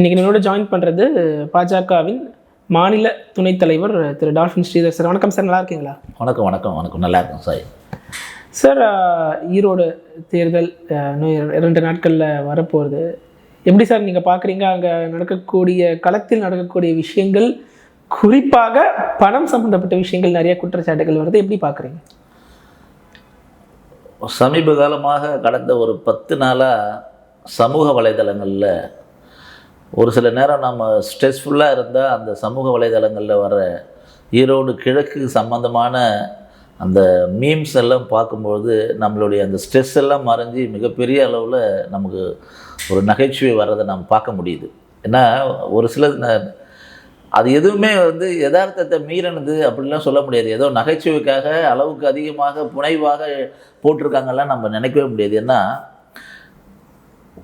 இன்னைக்கு என்னோட ஜாயின் பண்ணுறது பாஜகவின் மாநில துணைத் தலைவர் திரு டால்ஃபின் ஸ்ரீதர் சார். வணக்கம் சார் நல்லா இருக்கீங்களா? வணக்கம் வணக்கம் வணக்கம். நல்லா இருக்கும் சார் சார் ஈரோடு தேர்தல் இன்னும் இரண்டு நாட்களில் வரப்போகுது. எப்படி சார் நீங்கள் பார்க்குறீங்க அங்கே நடக்கக்கூடிய களத்தில் நடக்கக்கூடிய விஷயங்கள் குறிப்பாக பணம் சம்மந்தப்பட்ட விஷயங்கள் நிறைய குற்றச்சாட்டுகள் வருது. எப்படி பார்க்குறீங்க சமீப காலமாக கடந்த ஒரு பத்து நாளாக சமூக வலைதளங்களில் ஒரு சில நேரம் நம்ம ஸ்ட்ரெஸ்ஃபுல்லாக இருந்தால் அந்த சமூக வலைதளங்களில் வர ஈரோடு கிழக்கு சம்மந்தமான அந்த மீம்ஸ் எல்லாம் பார்க்கும்பொழுது நம்மளுடைய அந்த ஸ்ட்ரெஸ் எல்லாம் மறைஞ்சு மிகப்பெரிய அளவில் நமக்கு ஒரு நகைச்சுவை வர்றதை நம்ம பார்க்க முடியுது. ஏன்னா ஒரு சில அது எதுவுமே வந்து யதார்த்தத்தை மீறினது அப்படிலாம் சொல்ல முடியாது. ஏதோ நகைச்சுவைக்காக அளவுக்கு அதிகமாக புனைவாக போட்டிருக்காங்கலாம் நம்ம நினைக்கவே முடியாது. ஏன்னா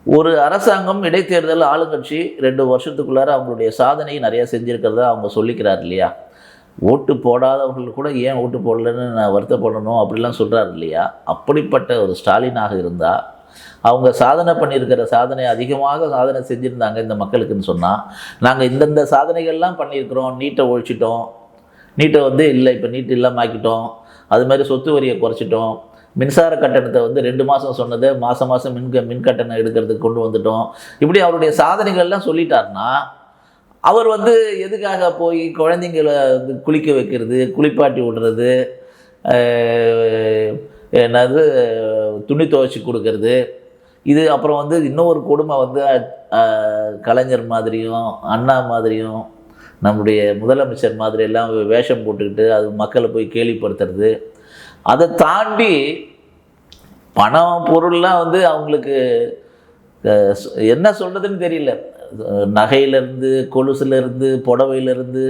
ஒரு அரசாங்கம் இடைத்தேர்தல் ஆளுங்கட்சி ரெண்டு வருஷத்துக்குள்ளார அவங்களுடைய சாதனையை நிறையா செஞ்சுருக்கிறத அவங்க சொல்லிக்கிறார் இல்லையா? ஓட்டு போடாதவர்கள் கூட ஏன் ஓட்டு போடலன்னு நான் வருத்தப்படணும் அப்படிலாம் சொல்கிறார் இல்லையா? அப்படிப்பட்ட ஒரு ஸ்டாலினாக இருந்தால் அவங்க சாதனை பண்ணியிருக்கிற சாதனை அதிகமாக சாதனை செஞ்சுருந்தாங்க இந்த மக்களுக்குன்னு சொன்னால் நாங்கள் இந்தந்த சாதனைகள்லாம் பண்ணியிருக்கிறோம் நீட்டை ஒழிச்சிட்டோம் நீட்டை வந்து இல்லை இப்போ நீட்டு இல்லாமல் ஆக்கிட்டோம் அது மாதிரி சொத்து வரியை குறைச்சிட்டோம் மின்சார கட்டணத்தை வந்து ரெண்டு மாதம் சொன்னதை மாதம் மாதம் மின் க- மின் கட்டணம் எடுக்கிறதுக்கு கொண்டு வந்துட்டோம். இப்படி அவருடைய சாதனைகள்லாம் சொல்லிட்டாருன்னா அவர் வந்து எதுக்காக போய் குழந்தைங்கள வந்து குளிக்க வைக்கிறது குளிப்பாட்டி விடுறது என்னது துணி துவைச்சி கொடுக்கறது இது அப்புறம் வந்து இன்னொரு கொடுமை வந்து கலைஞர் மாதிரியும் அண்ணா மாதிரியும் நம்முடைய முதலமைச்சர் மாதிரி எல்லாம் வேஷம் போட்டுக்கிட்டு அது மக்களை போய் கேலிப்படுத்துறது. அதை தாண்டி பணம் பொருள்லாம் வந்து அவங்களுக்கு என்ன சொல்கிறதுன்னு தெரியல. நகையிலேருந்து கொலுசுலேருந்து புடவையிலேருந்து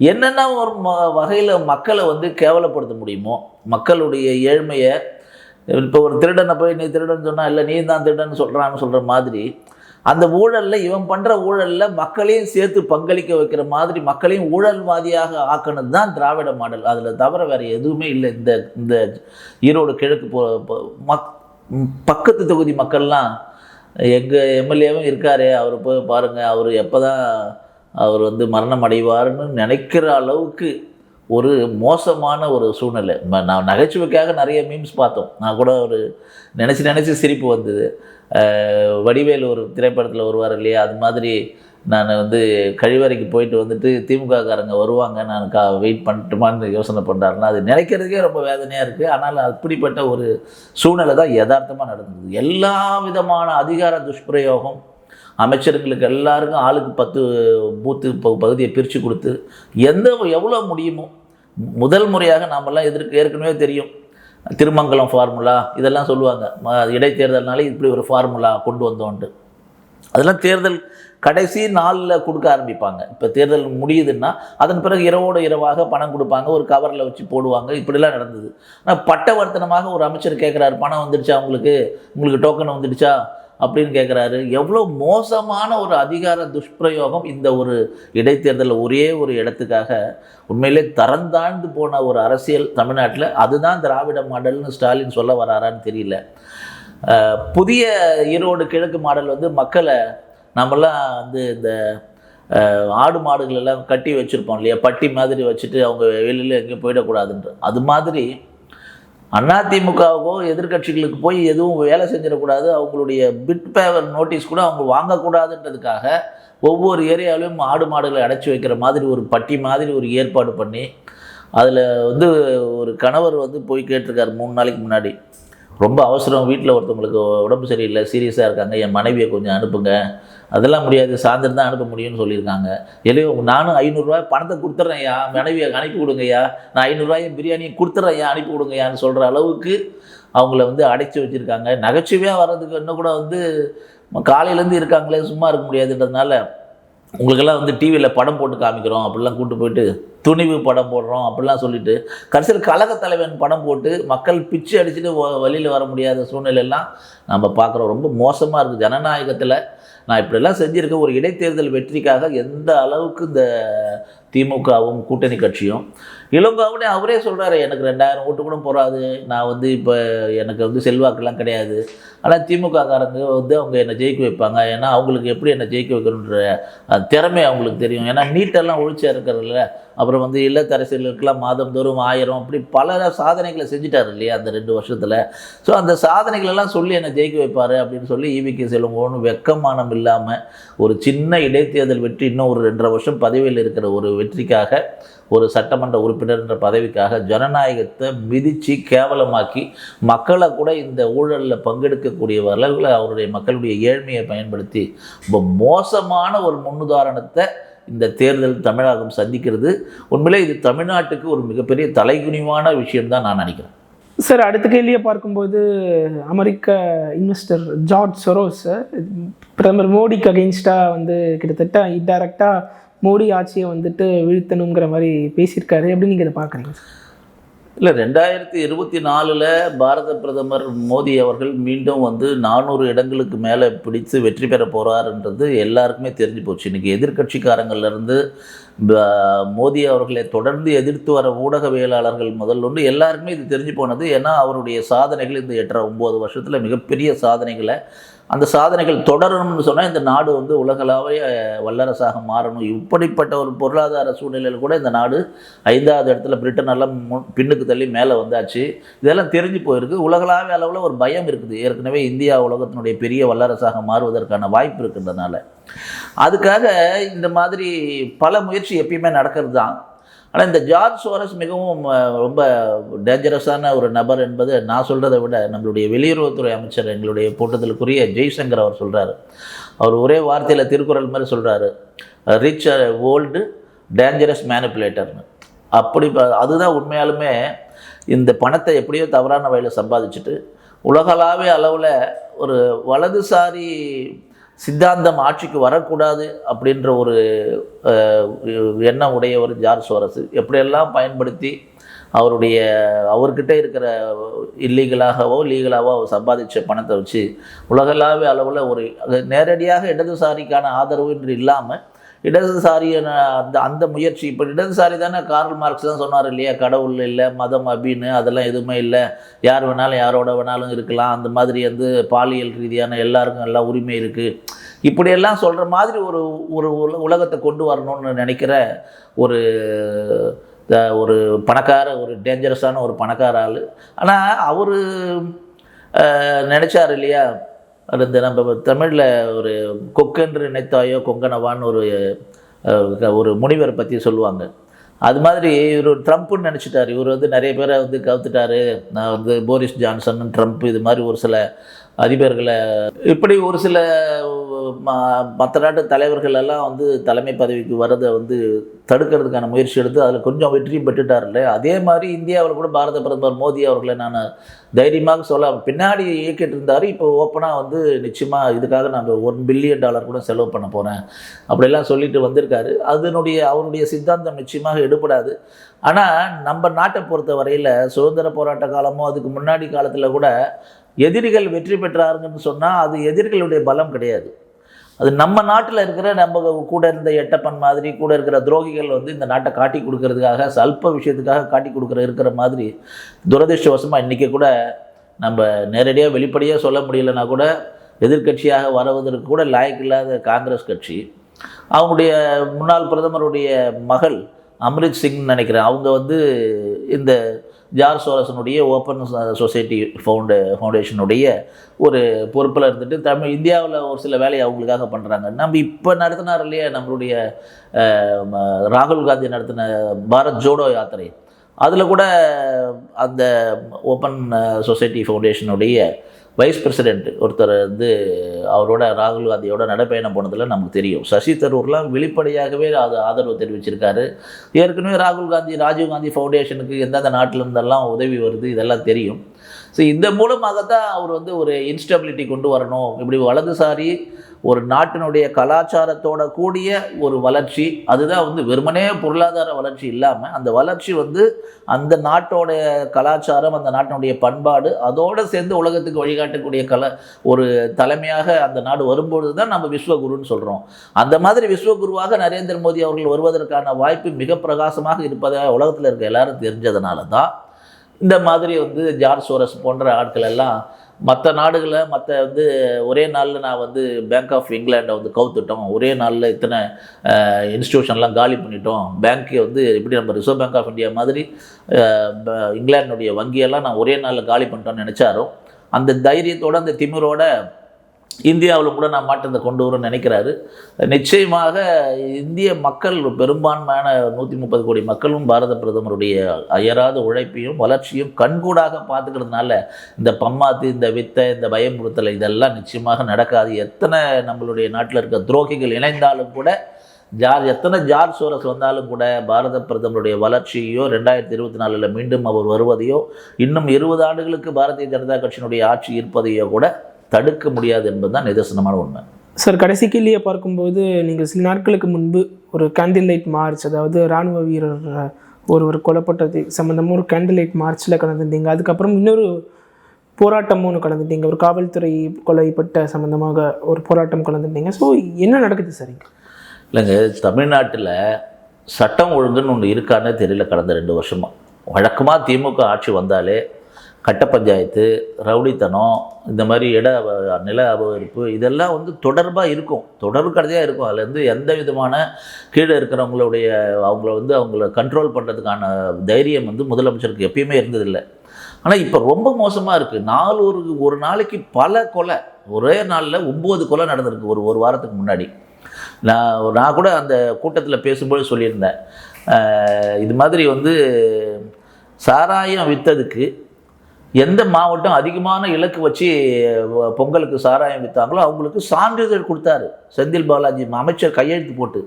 என்னென்ன ஒரு ம வகையில் மக்களை வந்து கேவலப்படுத்த முடியுமோ மக்களுடைய ஏழ்மையை இப்போ ஒரு திருடனை போய் நீ திருடன் சொன்னால் இல்லை நீ தான் திருடன் சொல்கிறான்னு சொல்கிற மாதிரி அந்த ஊழலில் இவன் பண்ணுற ஊழலில் மக்களையும் சேர்த்து பங்களிக்க வைக்கிற மாதிரி மக்களையும் ஊழல்வாதியாக ஆக்கினது தான் திராவிட மாடல். அதில் தவிர வேறு எதுவுமே இல்லை. இந்த இந்த ஈரோடு கிழக்கு போ மக் பக்கத்து தொகுதி மக்கள்லாம் எங்கள் எம்எல்ஏவும் இருக்கார் அவர் போய் பாருங்கள் அவர் எப்போ தான் அவர் வந்து மரணம் அடைவார்னு நினைக்கிற அளவுக்கு ஒரு மோசமான ஒரு சூழ்நிலை. நான் நகைச்சுவைக்காக நிறைய மீம்ஸ் பார்த்தோம். நான் கூட ஒரு நினச்சி நினச்சி சிரிப்பு வந்தது. வடிவேலு ஒரு திரைப்படத்தில் வருவார் இல்லையா? அது மாதிரி நான் வந்து கழிவறைக்கு போயிட்டு வந்துட்டு திமுககாரங்க வருவாங்க. நான் கா வெயிட் பண்ணட்டுமான்னு யோசனை பண்ணுறாருன்னா அது நினைக்கிறதுக்கே ரொம்ப வேதனையாக இருக்குது ஆனால் அப்படிப்பட்ட ஒரு சூழ்நிலை தான் யதார்த்தமாக நடந்தது. எல்லா விதமான அதிகார துஷ்பிரயோகம் அமைச்சர்களுக்கு எல்லாருக்கும் ஆளுக்கு பத்து பூத்து பகுதியை பிரித்து கொடுத்து எந்த எவ்வளோ முடியுமோ முதல் முறையாக நாமெல்லாம் எதிர்க்கு ஏற்கனவே தெரியும். திருமங்கலம் ஃபார்முலா இதெல்லாம் சொல்லுவாங்க. ம- இடைத்தேர்தல்னாலே இப்படி ஒரு ஃபார்முலா கொண்டு வந்தோன்ட்டு அதெல்லாம் தேர்தல் கடைசி நாளில் கொடுக்க ஆரம்பிப்பாங்க. இப்போ தேர்தல் முடியுதுன்னா அதன் பிறகு இரவோடு இரவாக பணம் கொடுப்பாங்க. ஒரு கவரில் வச்சு போடுவாங்க. இப்படிலாம் நடந்தது. ஆனால் பட்டவர்த்தனமாக ஒரு அமைச்சர் கேட்குறாரு பணம் வந்துடுச்சா உங்களுக்கு? உங்களுக்கு டோக்கன் வந்துடுச்சா? அப்படின்னு கேட்குறாரு எவ்வளோ மோசமான ஒரு அதிகார துஷ்பிரயோகம் இந்த ஒரு இடைத்தேர்தலில் ஒரே ஒரு இடத்துக்காக உண்மையிலே தரந்தாழ்ந்து போன ஒரு அரசியல் தமிழ்நாட்டில். அதுதான் திராவிட மாடல்னு ஸ்டாலின் சொல்ல வராரான்னு தெரியல. புதிய ஈரோடு கிழக்கு மாடல் வந்து மக்களை நம்மலாம் வந்து இந்த ஆடு மாடுகள் எல்லாம் கட்டி வச்சுருப்போம் இல்லையா? பட்டி மாதிரி வச்சுட்டு அவங்க வெளியில் எங்கேயும் போயிடக்கூடாதுன்ற. அது மாதிரி அதிமுகவுக்கோ எதிர்க்கட்சிகளுக்கு போய் எதுவும் வேலை செஞ்சிடக்கூடாது. அவங்களுடைய பிட் பேவர் நோட்டீஸ் கூட அவங்க வாங்கக்கூடாதுன்றதுக்காக ஒவ்வொரு ஏரியாவிலும் ஆடு மாடுகளை அடைச்சி வைக்கிற மாதிரி ஒரு பட்டி மாதிரி ஒரு ஏற்பாடு பண்ணி அதில் வந்து ஒரு கணவர் வந்து போய் கேட்டிருக்காரு மூணு நாளைக்கு முன்னாடி. ரொம்ப அவசரம் வீட்டில் ஒருத்தவங்களுக்கு உடம்பு சரியில்லை சீரியஸாக இருக்காங்க என் மனைவியை கொஞ்சம் அனுப்புங்க அதெல்லாம் முடியாது சாயந்தரம் தான் அனுப்ப முடியும்னு சொல்லியிருக்காங்க. எல்லையோ நானும் ஐநூறுரூவா பணத்தை கொடுத்துட்றேன்யா மனைவியை அனுப்பி விடுங்கய்யா நான் ஐநூறுரூவாயும் பிரியாணியை கொடுத்துட்றேன்யா அனுப்பி விடுங்கய்யான்னு சொல்கிற அளவுக்கு அவங்கள வந்து அடைச்சி வச்சுருக்காங்க. நகைச்சுவையாக வர்றதுக்கு இன்னும் கூட வந்து காலையிலேருந்து இருக்காங்களே சும்மா இருக்க முடியாதுன்றதுனால உங்களுக்கெல்லாம் வந்து டிவியில் படம் போட்டு காமிக்கிறோம் அப்படிலாம் கூட்டு போயிட்டு துணிவு படம் போடுறோம் அப்படிலாம் சொல்லிட்டு கடைசியில் கழக தலைவன் படம் போட்டு மக்கள் பிச்சு அடிச்சுட்டு வழியில் வர முடியாத சூழ்நிலையெல்லாம் நம்ம பார்க்குறோம். ரொம்ப மோசமாக இருக்குது ஜனநாயகத்தில் நான் இப்படிலாம் செஞ்சுருக்கேன் ஒரு இடைத்தேர்தல் வெற்றிக்காக எந்த அளவுக்கு இந்த திமுகவும் கூட்டணி கட்சியும். இளங்கோவனே அவரே சொல்கிறாரு எனக்கு ரெண்டாயிரம் ஓட்டு கூட போகாது நான் வந்து இப்போ எனக்கு வந்து செல்வாக்கெல்லாம் கிடையாது. ஆனால் திமுககாரங்க வந்து அவங்க என்னை ஜெயிக்க வைப்பாங்க. ஏன்னா அவங்களுக்கு எப்படி என்னை ஜெயிக்க வைக்கணுன்ற திறமை அவங்களுக்கு தெரியும். ஏன்னா நீட்டெல்லாம் ஒழிச்சா இருக்கிறதில்ல அப்புறம் வந்து இல்லத்தரசிகளுக்கெல்லாம் மாதந்தோறும் ஆயிரம் அப்படி பல சாதனைகளை செஞ்சுட்டார் இல்லையா அந்த ரெண்டு வருஷத்தில். ஸோ அந்த சாதனைகளெல்லாம் சொல்லி என்னை ஜெயிக்க வைப்பார் அப்படின்னு சொல்லி ஈவிகே செல்வங்கன்னு வெக்கமானம் இல்லாமல் ஒரு சின்ன இடைத்தேர்தல் வெற்றி இன்னும் ஒரு ரெண்டரை வருஷம் பதவியில் இருக்கிற ஒரு வெற்றிக்காக ஒரு சட்டமன்ற உறுப்பினர் என்ற பதவிக்காக ஜனநாயகத்தை மிதித்து கேவலமாக்கி மக்களை கூட இந்த ஊழலில் பங்கெடுக்கக்கூடிய வரல அவருடைய மக்களுடைய ஏழ்மையை பயன்படுத்தி ரொம்ப மோசமான ஒரு முன்னுதாரணத்தை இந்த தேர்தல் தமிழகம் சந்திக்கிறது. உண்மையிலே இது தமிழ்நாட்டுக்கு ஒரு மிகப்பெரிய தலைகுனிவான விஷயம்தான் நான் நினைக்கிறேன். சார் அடுத்த கேள்வியை பார்க்கும்போது அமெரிக்க இன்வெஸ்டர் ஜார்ஜ் சொரோஸ் பிரதமர் மோடிக்கு அகெயின்ஸ்டாக வந்து கிட்டத்தட்ட இன்டைரக்டாக மோடி ஆட்சியை வந்துட்டு வீழ்த்தணுங்கிற மாதிரி பேசியிருக்காரு. எப்படி நீங்கள் இதை பார்க்குறீங்க? இல்லை ரெண்டாயிரத்தி இருபத்தி நாலில் பாரத பிரதமர் மோடி அவர்கள் மீண்டும் வந்து நானூறு இடங்களுக்கு மேலே பிடித்து வெற்றி பெற போகிறாருன்றது எல்லாருக்குமே தெரிஞ்சு போச்சு. இன்றைக்கி எதிர்கட்சிக்காரங்கள்லேருந்து மோடி அவர்களை தொடர்ந்து எதிர்த்து வர ஊடகவியலாளர்கள் முதல் ஒன்று. எல்லாருக்குமே இது தெரிஞ்சு போனது. ஏன்னா அவருடைய சாதனைகள் இந்த எட்டரை ஒம்பது வருஷத்தில் மிகப்பெரிய சாதனைகளை அந்த சாதனைகள் தொடரணும்னு சொன்னால் இந்த நாடு வந்து உலகளாவிய வல்லரசாக மாறணும். இப்படிப்பட்ட ஒரு பொருளாதார சூழ்நிலையில் கூட இந்த நாடு ஐந்தாவது இடத்துல பிரிட்டன் எல்லாம் முன் பின்னுக்கு தள்ளி மேலே வந்தாச்சு. இதெல்லாம் தெரிஞ்சு போயிருக்கு. உலகளாவிய அளவில் ஒரு பயம் இருக்குது. ஏற்கனவே இந்தியா உலகத்தினுடைய பெரிய வல்லரசாக மாறுவதற்கான வாய்ப்பு இருக்கின்றனால அதுக்காக இந்த மாதிரி பல முயற்சி எப்பயுமே நடக்கிறது தான் ஆனால் இந்த ஜார்ஜ் சோரஸ் மிகவும் ரொம்ப டேஞ்சரஸான ஒரு நபர் என்பது நான் சொல்கிறத விட நம்மளுடைய வெளியுறவுத்துறை அமைச்சர் எங்களுடைய போட்டத்திற்குரிய ஜெய்சங்கர் அவர் சொல்கிறாரு அவர் ஒரே வார்த்தையில் திருக்குறள் மாதிரி சொல்கிறாரு ரிச் ஓல்டு டேஞ்சரஸ் மேனிப்புலேட்டர்னு அப்படி அதுதான் உண்மையாலுமே இந்த பணத்தை எப்படியோ தவறான வழியில் சம்பாதிச்சுட்டு உலகளாவிய அளவில் ஒரு வலதுசாரி சித்தாந்தம் ஆட்சிக்கு வரக்கூடாது அப்படின்ற ஒரு எண்ணம் உடைய ஒரு ஜார்ஜ் சோரஸ் எப்படியெல்லாம் பயன்படுத்தி அவருடைய அவர்கிட்ட இருக்கிற இல்லீகலாகவோ லீகலாகவோ அவர் சம்பாதிச்ச பணத்தை வச்சு உலகளாவிய அளவில் ஒரு நேரடியாக இடதுசாரிக்கான ஆதரவு என்று இல்லாமல் இடதுசாரி அந்த அந்த முயற்சி. இப்போ இடதுசாரி தானே கார்ல் மார்க்ஸ் தான் சொன்னார் இல்லையா? கடவுள் இல்லை மதம் அப்படின்னு அதெல்லாம் எதுவுமே இல்லை. யார் வேணாலும் யாரோட வேணாலும் இருக்கலாம். அந்த மாதிரி வந்து பாலியல் ரீதியான எல்லாருக்கும் எல்லாம் உரிமை இருக்குது இப்படியெல்லாம் சொல்கிற மாதிரி ஒரு ஒரு உல- உலகத்தை கொண்டு வரணும்னு நினைக்கிற ஒரு த- ஒரு பணக்கார ஒரு டேஞ்சரஸான ஒரு பணக்கார ஆள். ஆனால் அவர் நினச்சார் இல்லையா? அது இந்த நம்ம தமிழில் ஒரு கொக்கென்று நினைத்தாயோ கொங்கனவான்னு ஒரு ஒரு முனிவரை பற்றி சொல்லுவாங்க. அது மாதிரி இவர் ட்ரம்ப்புன்னு நினச்சிட்டார். இவர் வந்து நிறைய பேரை வந்து கவுத்துட்டாரு. நான் வந்து போரிஸ் ஜான்சன் ட்ரம்ப் இது மாதிரி ஒரு சில அதிபர்களை இப்படி ஒரு சில மற்ற நாட்டு தலைவர்கள் எல்லாம் வந்து தலைமை பதவிக்கு வரதை வந்து தடுக்கிறதுக்கான முயற்சி எடுத்து அதில் கொஞ்சம் வெற்றியும் பெற்றுட்டார்ல அதே மாதிரி இந்தியாவில் கூட பாரத பிரதமர் மோடி அவர்களை நான் தைரியமாக சொல்ல பின்னாடி இயக்கிட்டு இருந்தார் இப்போ ஓப்பனாக வந்து நிச்சயமாக இதுக்காக நாங்கள் ஒன் பில்லியன் டாலர் கூட செலவு பண்ண போகிறேன் அப்படிலாம் சொல்லிட்டு வந்திருக்காரு. அதனுடைய அவருடைய சித்தாந்தம் நிச்சயமாக எடுபடாது. ஆனால் நம்ம நாட்டை பொறுத்த வரையில் சுதந்திர போராட்ட காலமோ அதுக்கு முன்னாடி காலத்தில் கூட எதிரிகள் வெற்றி பெற்றாருங்கன்னு சொன்னால் அது எதிரிகளுடைய பலம் கிடையாது. அது நம்ம நாட்டில் இருக்கிற நம்ம கூட இருந்த எட்டப்பன் மாதிரி கூட இருக்கிற துரோகிகள் வந்து இந்த நாட்டை காட்டி கொடுக்கறதுக்காக சல்ப விஷயத்துக்காக காட்டி கொடுக்குற இருக்கிற மாதிரி துரதிருஷ்டவசமாக இன்றைக்கி கூட நம்ம நேரடியாக வெளிப்படையாக சொல்ல முடியலன்னா கூட எதிர்க்கட்சியாக வருவதற்கு கூட லாயக்கில்லாத காங்கிரஸ் கட்சி. அவங்களுடைய முன்னாள் பிரதமருடைய மகள் அம்ரித் சிங் நினைக்கிறேன். அவங்க வந்து இந்த ஜார் சோரசனுடைய ஓப்பன் சொசைட்டி ஃபவுண்டு ஃபவுண்டேஷனுடைய ஒரு பொறுப்பில் இருந்துட்டு தமிழ் இந்தியாவில் ஒரு சில வேலையை அவங்களுக்காக பண்ணுறாங்க நம்ம இப்போ நடத்தினார் இல்லையா நம்மளுடைய ராகுல் காந்தி நடத்தின பாரத் ஜோடோ யாத்திரை? அதில் கூட அந்த ஓப்பன் சொசைட்டி ஃபவுண்டேஷனுடைய வைஸ் பிரசிடெண்ட் ஒருத்தர் வந்து அவரோட ராகுல் காந்தியோட நடைப்பயணம் போனதில் நமக்கு தெரியும். சசி தரூர்லாம் வெளிப்படையாகவே அது ஆதரவு தெரிவிச்சிருக்காரு. ஏற்கனவே ராகுல் காந்தி ராஜீவ் காந்தி ஃபவுண்டேஷனுக்கு எந்தெந்த நாட்டிலிருந்தெல்லாம் உதவி வருது இதெல்லாம் தெரியும். ஸோ இந்த மூலமாகத்தான் அவர் வந்து ஒரு இன்ஸ்டபிலிட்டி கொண்டு வரணும். இப்படி வலதுசாரி ஒரு நாட்டினுடைய கலாச்சாரத்தோட கூடிய ஒரு வளர்ச்சி அதுதான் வந்து வெறுமனே பொருளாதார வளர்ச்சி இல்லாமல் அந்த வளர்ச்சி வந்து அந்த நாட்டோடைய கலாச்சாரம் அந்த நாட்டினுடைய பண்பாடு அதோடு சேர்ந்து உலகத்துக்கு வழிகாட்டக்கூடிய கல ஒரு தலைமையாக அந்த நாடு வரும்பொழுது தான் நம்ம விஸ்வகுருன்னு சொல்கிறோம் அந்த மாதிரி விஸ்வகுருவாக நரேந்திர மோடி அவர்கள் வருவதற்கான வாய்ப்பு மிக பிரகாசமாக இருப்பதாக உலகத்தில் இருக்க எல்லாரும் தெரிஞ்சதுனால தான் இந்த மாதிரி வந்து ஜார்ஜ் சோரஸ் போன்ற ஆட்கள் எல்லாம் மற்ற நாடுகளில் மற்ற வந்து ஒரே நாளில் நான் வந்து பேங்க் ஆஃப் இங்கிலாண்டை வந்து கவுத்துட்டோம். ஒரே நாளில் இத்தனை இன்ஸ்டியூஷன்லாம் காலி பண்ணிட்டோம். பேங்க்கை வந்து எப்படி நம்ம ரிசர்வ் பேங்க் ஆஃப் இந்தியா மாதிரி இங்கிலாண்டினுடைய ப- வங்கியெல்லாம் நான் ஒரே நாளில் காலி பண்ணிட்டோம்னு நினச்சாரோ அந்த தைரியத்தோட அந்த திமிரோட இந்தியாவில் கூட நான் மாற்றத்தை கொண்டு வரும்னு நினைக்கிறாரு. நிச்சயமாக இந்திய மக்கள் பெரும்பான்மையான நூற்றி முப்பது கோடி மக்களும் பாரத பிரதமருடைய அயராத உழைப்பையும் வளர்ச்சியும் கண்கூடாக பார்த்துக்கிறதுனால இந்த பம்மாத்து இந்த வித்தை இந்த பயமுறுத்தலை இதெல்லாம் நிச்சயமாக நடக்காது. எத்தனை நம்மளுடைய நாட்டில் இருக்க துரோகிகள் இணைந்தாலும் கூட ஜார் எத்தனை ஜார்ஜ் சோரஸ் வந்தாலும் கூட பாரத பிரதமருடைய வளர்ச்சியோ ரெண்டாயிரத்தி இருபத்தி நாலில் மீண்டும் அவர் வருவதையோ இன்னும் இருபது ஆண்டுகளுக்கு பாரதிய ஜனதா கட்சியினுடைய ஆட்சி இருப்பதையோ கூட தடுக்க முடியாது என்பதுதான் நிதர்சனமான உண்மை. சார் கடைசி கேள்வியை பார்க்கும்போது நீங்கள் சில நாட்களுக்கு முன்பு ஒரு கேண்டில் லைட் மார்ச் அதாவது ராணுவ வீரர் ஒருவர் கொல்லப்பட்டது சம்மந்தமாக ஒரு கேண்டில் லைட் மார்ச்சில் கலந்துருந்தீங்க அதுக்கப்புறம் இன்னொரு போராட்டமும் ஒன்று கலந்துட்டீங்க. ஒரு காவல்துறை கொலைப்பட்ட சம்மந்தமாக ஒரு போராட்டம் கலந்துட்டீங்க. ஸோ என்ன நடக்குது சார் இங்க? இல்லைங்க தமிழ்நாட்டில் சட்டம் ஒழுங்குன்னு ஒன்று இருக்கானே தெரியல கடந்த ரெண்டு வருஷமா. வழக்கமாக திமுக ஆட்சி வந்தாலே கட்ட பஞ்சாயத்து ரவுடித்தனம் இந்த மாதிரி இட நில அபகரிப்பு இதெல்லாம் வந்து தொடர்பாக இருக்கும். தொடர்பு கடையாக இருக்கும். அதுலேருந்து எந்த விதமான கீழே இருக்கிறவங்களுடைய அவங்கள வந்து அவங்கள கண்ட்ரோல் பண்ணுறதுக்கான தைரியம் வந்து முதலமைச்சருக்கு எப்பயுமே இருந்ததில்லை. ஆனால் இப்போ ரொம்ப மோசமாக இருக்குது நாலு ஒரு ஒரு நாளைக்கு பல கொலை. ஒரே நாளில் ஒம்பது கொலை நடந்திருக்கு ஒரு ஒரு வாரத்துக்கு முன்னாடி. நான் நான் கூட அந்த கூட்டத்தில் பேசும்போது சொல்லியிருந்தேன். இது மாதிரி வந்து சாராயம் விற்றதுக்கு எந்த மாவட்டம் அதிகமான இலக்கு வச்சு பொங்கலுக்கு சாராயம் விற்றாங்களோ அவங்களுக்கு சான்றிதழ் கொடுத்தாரு. செந்தில் பாலாஜி அமைச்சர் கையெழுத்து போட்டு.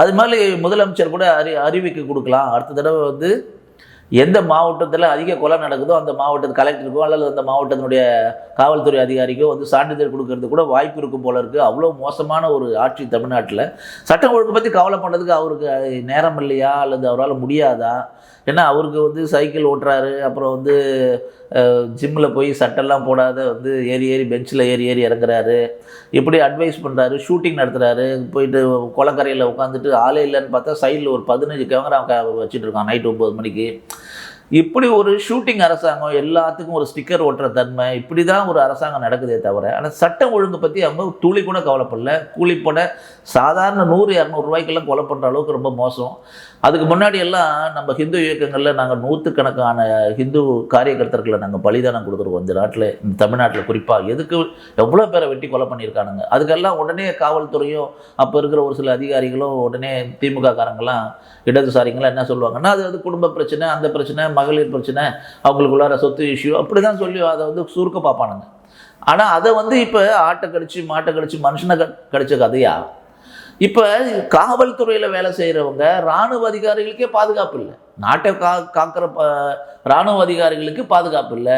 அது மாதிரி முதலமைச்சர் கூட அறி அறிவிக்க கொடுக்கலாம். அடுத்த தடவை வந்து எந்த மாவட்டத்தில் அதிக கொலை நடக்குதோ அந்த மாவட்டத்து கலெக்டருக்கோ அல்லது அந்த மாவட்டத்தினுடைய காவல்துறை அதிகாரிக்கோ வந்து சான்றிதழ் கொடுக்கறது கூட வாய்ப்பு இருக்கும் போல இருக்குது அவ்வளோ மோசமான ஒரு ஆட்சி தமிழ்நாட்டில். சட்டம் ஒழுங்கு பற்றி கவலை பண்ணுறதுக்கு அவருக்கு நேரம் இல்லையா? அல்லது அவரால் முடியாதா? ஏன்னா அவருக்கு வந்து சைக்கிள் ஓட்டுறாரு அப்புறம் வந்து ஜிம்மில் போய் சட்டெல்லாம் போடாத வந்து ஏறி ஏறி பெஞ்சில் ஏறி ஏறி இறங்குறாரு. இப்படி அட்வைஸ் பண்ணுறாரு ஷூட்டிங் நடத்துகிறாரு போயிட்டு குளக்கரையில் உட்காந்துட்டு ஆளே இல்லைன்னு பார்த்தா சைடில் ஒரு பதினஞ்சு கேமரா வச்சுட்டு இருக்கான் நைட் ஒம்பது மணிக்கு. இப்படி ஒரு ஷூட்டிங் அரசாங்கம் எல்லாத்துக்கும் ஒரு ஸ்டிக்கர் ஓட்டுற தன்மை இப்படி தான் ஒரு அரசாங்கம் நடக்குதே தவிர ஆனால் சட்டம் ஒழுங்கு பற்றி அவங்க துளி கூட கவலைப்படல. கூலிப்பட சாதாரண நூறு இரநூறுவாய்க்கெல்லாம் கொலை பண்ணுற அளவுக்கு ரொம்ப மோசம். அதுக்கு முன்னாடி எல்லாம் நம்ம ஹிந்து இயக்கங்களில் நாங்கள் நூற்றுக்கணக்கான ஹிந்து காரியகர்த்தர்களை நாங்கள் பலிதானம் கொடுத்துருவோம் இந்த நாட்டில் இந்த தமிழ்நாட்டில் குறிப்பாக எதுக்கு எவ்வளோ பேரை வெட்டி கொலை பண்ணியிருக்கானுங்க? அதுக்கெல்லாம் உடனே காவல்துறையும் அப்போ இருக்கிற ஒரு சில அதிகாரிகளும் உடனே திமுக காரங்களாம் இடதுசாரிங்களாம் என்ன சொல்லுவாங்கன்னா அது வந்து குடும்ப பிரச்சனை அந்த பிரச்சனை மகளிர் பிரச்சனை அவங்களுக்குள்ளார சொத்து இஷ்யூ அப்படி தான் சொல்லி அதை வந்து சுருக்க பார்ப்பானுங்க. ஆனால் அதை வந்து இப்போ ஆட்டை கடிச்சு மாட்டை கடிச்சு மனுஷனை க- கடிச்ச கதையா? இப்போ காவல்துறையில் வேலை செய்கிறவங்க இராணுவ அதிகாரிகளுக்கே பாதுகாப்பு இல்லை. நாட்டை கா காக்கிற ப இராணுவ அதிகாரிகளுக்கு பாதுகாப்பு இல்லை.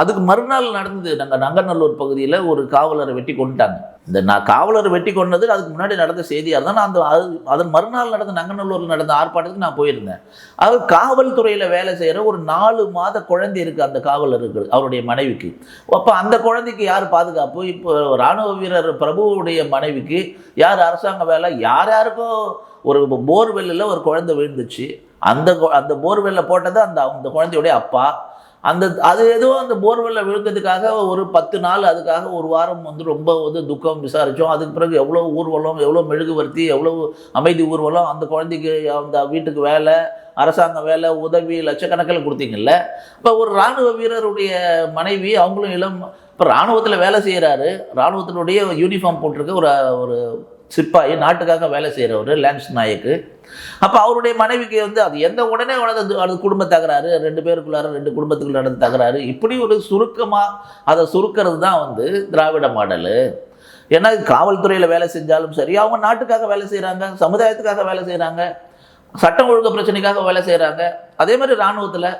அதுக்கு மறுநாள் நடந்தது நாங்கள் நங்கநல்லூர் பகுதியில் ஒரு காவலரை வெட்டி கொண்டுட்டாங்க இந்த நான் காவலரை வெட்டி கொண்டது அதுக்கு முன்னாடி நடந்த செய்தியாக இருந்தால் நான் அந்த அது அதன் மறுநாள் நடந்த நங்கநல்லூரில் நடந்த ஆர்ப்பாட்டத்துக்கு நான் போயிருந்தேன். அது காவல்துறையில் வேலை செய்கிற ஒரு நாலு மாத குழந்தை இருக்குது அந்த காவலருக்கு அவருடைய மனைவிக்கு. அப்போ அந்த குழந்தைக்கு யார் பாதுகாப்பு? இப்போ ராணுவ வீரர் பிரபுவுடைய மனைவிக்கு யார் அரசாங்க வேலை? யார் யாருக்கோ ஒரு போர்வெல்லில் ஒரு குழந்தை விழுந்துச்சு. அந்த அந்த போர்வெல்ல போட்டது அந்த அந்த குழந்தையுடைய அப்பா. அந்த அது ஏதோ அந்த போர்வெல்ல விழுந்ததுக்காக ஒரு பத்து நாள் அதுக்காக ஒரு வாரம் வந்து ரொம்ப வந்து துக்கம் விசாரித்தோம் அதுக்கு பிறகு எவ்வளோ ஊர்வலம் எவ்வளோ மெழுகுவர்த்தி எவ்வளோ அமைதி ஊர்வலம் அந்த குழந்தைக்கு அந்த வீட்டுக்கு வேலை அரசாங்க வேலை உதவி லட்சக்கணக்கில் கொடுத்தீங்கல்ல. இப்போ ஒரு இராணுவ வீரருடைய மனைவி அவங்களும் இளம் இப்போ இராணுவத்தில் வேலை செய்கிறாரு இராணுவத்தினுடைய யூனிஃபார்ம் போட்டிருக்க ஒரு ஒரு சிப்பாயி நாட்டுக்காக வேலை செய்கிறவர் லான்ஸ் நாயக்கு அப்போ அவருடைய மனைவிக்கு வந்து அது எந்த உடனே நடந்தது அது குடும்ப தகராறு ரெண்டு பேருக்குள்ளார ரெண்டு குடும்பத்துக்குள்ள நடந்த தகராறு இப்படி ஒரு சுருக்கமாக அதை சுருக்கிறது தான் வந்து திராவிட மாடலு. ஏன்னா காவல்துறையில் வேலை செஞ்சாலும் சரி அவங்க நாட்டுக்காக வேலை செய்கிறாங்க சமுதாயத்துக்காக வேலை செய்கிறாங்க சட்டம் ஒழுங்கு பிரச்சனைக்காக வேலை செய்கிறாங்க அதே மாதிரி இராணுவத்தில்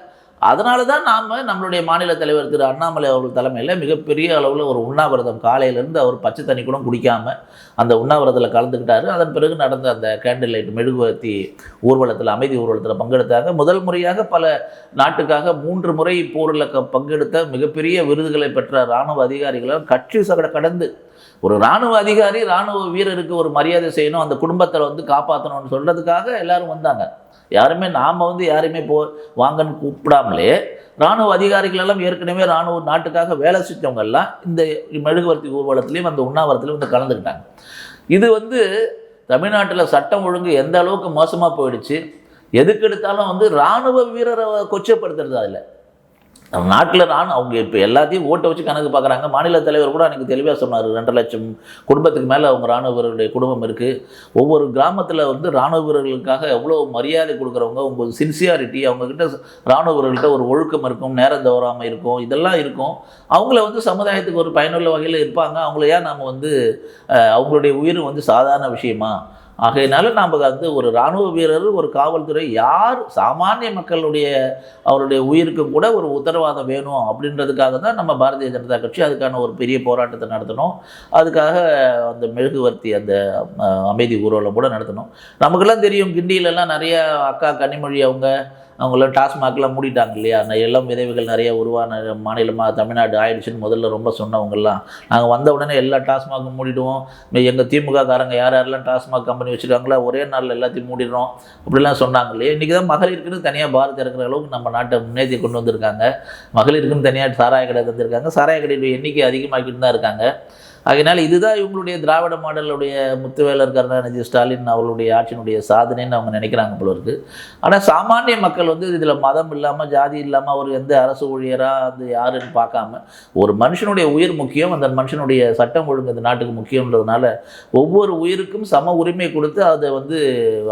அதனால தான் நாம் நம்மளுடைய மாநில தலைவர் திரு அண்ணாமலை அவர்கள் தலைமையில் மிகப்பெரிய அளவில் ஒரு உண்ணாவிரதம். காலையிலேருந்து அவர் பச்சை தண்ணி கூட குடிக்காமல் அந்த உண்ணாவிரதத்தில் கலந்துக்கிட்டாரு. அதன் பிறகு நடந்த அந்த கேண்டில் லைட் மெழுகுவர்த்தி ஊர்வலத்தில் அமைதி ஊர்வலத்தில் பங்கெடுத்தாங்க. முதல் முறையாக பல நாட்டுக்காக மூன்று முறை போரில் க- பங்கெடுத்த மிகப்பெரிய விருதுகளை பெற்ற இராணுவ அதிகாரிகளால் கட்சி சகட கடந்து ஒரு இராணுவ அதிகாரி இராணுவ வீரருக்கு ஒரு மரியாதை செய்யணும் அந்த குடும்பத்தை வந்து காப்பாற்றணும்னு சொல்கிறதுக்காக எல்லாரும் வந்தாங்க. யாருமே நாம் வந்து யாரையுமே போ வாங்கன்னு கூப்பிடாமலே இராணுவ அதிகாரிகள் எல்லாம் ஏற்கனவே இராணுவ நாட்டுக்காக வேலை செஞ்சவங்கெல்லாம் இந்த மெழுகுவர்த்தி ஊர்வலத்துலேயும் அந்த உண்ணாவிரத்துலையும் வந்து கலந்துக்கிட்டாங்க. இது வந்து தமிழ்நாட்டில் சட்டம் ஒழுங்கு எந்த அளவுக்கு மோசமாக போயிடுச்சு எதுக்கு எடுத்தாலும் வந்து இராணுவ வீரரை கொச்சப்படுத்துறது அதில். நம்ம நாட்டில் நான் அவங்க இப்போ எல்லாத்தையும் ஓட்டை வச்சு கணக்கு பார்க்குறாங்க. மாநில தலைவர் கூட அன்றைக்கி தெளிவாக சொன்னார் ரெண்டரை லட்சம் குடும்பத்துக்கு மேலே அவங்க ராணுவ வீரர்களுடைய குடும்பம் இருக்குது ஒவ்வொரு கிராமத்தில் வந்து இராணுவ வீரர்களுக்காக எவ்வளோ மரியாதை கொடுக்குறவங்க உங்கள் சின்சியாரிட்டி அவங்கக்கிட்ட இராணுவ வீரர்கள்ட்ட ஒரு ஒழுக்கம் இருக்கும் நேரம் தவறாமல் இருக்கும் இதெல்லாம் இருக்கும். அவங்கள வந்து சமுதாயத்துக்கு ஒரு பயனுள்ள வகையில் இருப்பாங்க. அவங்கள ஏன் நம்ம வந்து அவங்களுடைய உயிர் வந்து சாதாரண விஷயமா? ஆகையினால நாம் வந்து ஒரு இராணுவ வீரர் ஒரு காவல்துறை யார் சாமானிய மக்களுடைய அவருடைய உயிருக்கும் கூட ஒரு உத்தரவாதம் வேணும் அப்படின்றதுக்காக தான் நம்ம பாரதிய ஜனதா கட்சி அதுக்கான ஒரு பெரிய போராட்டத்தை நடத்தணும். அதுக்காக அந்த மெழுகுவர்த்தி அந்த அமைதி ஊர்வலம் கூட நடத்தணும். நமக்கெல்லாம் தெரியும் கிண்டியிலலாம் நிறைய அக்கா கனிமொழி அவங்க அவங்களாம் டாஸ்மாக்லாம் மூடிட்டாங்க இல்லையா? அந்த எல்லாம் விதவைகள் நிறைய உருவான மாநிலமாக தமிழ்நாடு ஆயிடுச்சுன்னு முதல்ல ரொம்ப சொன்னவங்கெல்லாம். நாங்கள் வந்த உடனே எல்லா டாஸ்மாகும் மூடிடுவோம். எங்கள் திமுக காரங்க யார் யாரெல்லாம் டாஸ்மாக் கம்பெனி வச்சுருக்காங்களோ ஒரே நாளில் எல்லாத்தையும் மூடிடுறோம். அப்படிலாம் சொன்னாங்க இல்லையா? இன்றைக்கி தான் மகளிருக்குன்னு தனியாக பாரத் இருக்கிற அளவுக்கு நம்ம நாட்டை முன்னேற்றி கொண்டு வந்திருக்காங்க. மகளிருக்குன்னு தனியாக சாராய கடை தந்திருக்காங்க. சாராய கடையுடைய எண்ணிக்கை அதிகமாக்கிட்டு தான் இருக்காங்க. அதனால் இதுதான் இவங்களுடைய திராவிட மாடலுடைய முத்துவேலர் கருணாநிதி ஸ்டாலின் அவர்களுடைய ஆட்சியினுடைய சாதனைன்னு அவங்க நினைக்கிறாங்க போலருக்கு ஆனால் சாமானிய மக்கள் வந்து இதில் மதம் இல்லாமல் ஜாதி இல்லாமல் அவர் எந்த அரசு ஊழியராக அது யாருன்னு பார்க்காம ஒரு மனுஷனுடைய உயிர் முக்கியம் அந்த மனுஷனுடைய சட்டம் ஒழுங்கு இந்த நாட்டுக்கு முக்கியன்றதுனால ஒவ்வொரு உயிருக்கும் சம உரிமை கொடுத்து அதை வந்து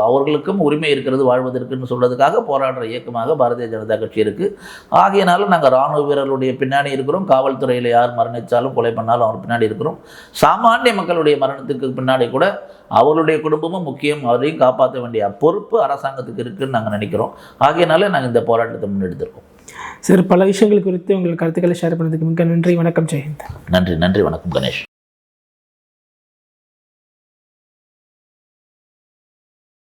அவர்களுக்கும் உரிமை இருக்கிறது வாழ்வதற்குன்னு சொல்கிறதுக்காக போராடுற இயக்கமாக பாரதிய ஜனதா கட்சி இருக்குது ஆகையினால நாங்கள் இராணுவ வீரர்களுடைய பின்னாடி இருக்கிறோம். காவல்துறையில் யார் மரணித்தாலும் கொலை பண்ணாலும் அவர் பின்னாடி இருக்கிறோம். சாமானிய மக்களுடைய மரணத்துக்கு பின்னாடி கூட அவருடைய குடும்பமும் முக்கியம். அவரையும் காப்பாற்ற வேண்டிய பொறுப்பு அரசாங்கத்துக்கு இருக்குன்னு நாங்கள் நினைக்கிறோம். ஆகையினால நாங்கள் இந்த போராட்டத்தை முன்னெடுத்திருக்கோம். சார் பல விஷயங்கள் குறித்து உங்கள் கருத்துக்களை ஷேர் பண்ணதுக்கு மிக்க நன்றி. வணக்கம் ஜெயந்த் நன்றி நன்றி. வணக்கம் கணேஷ்.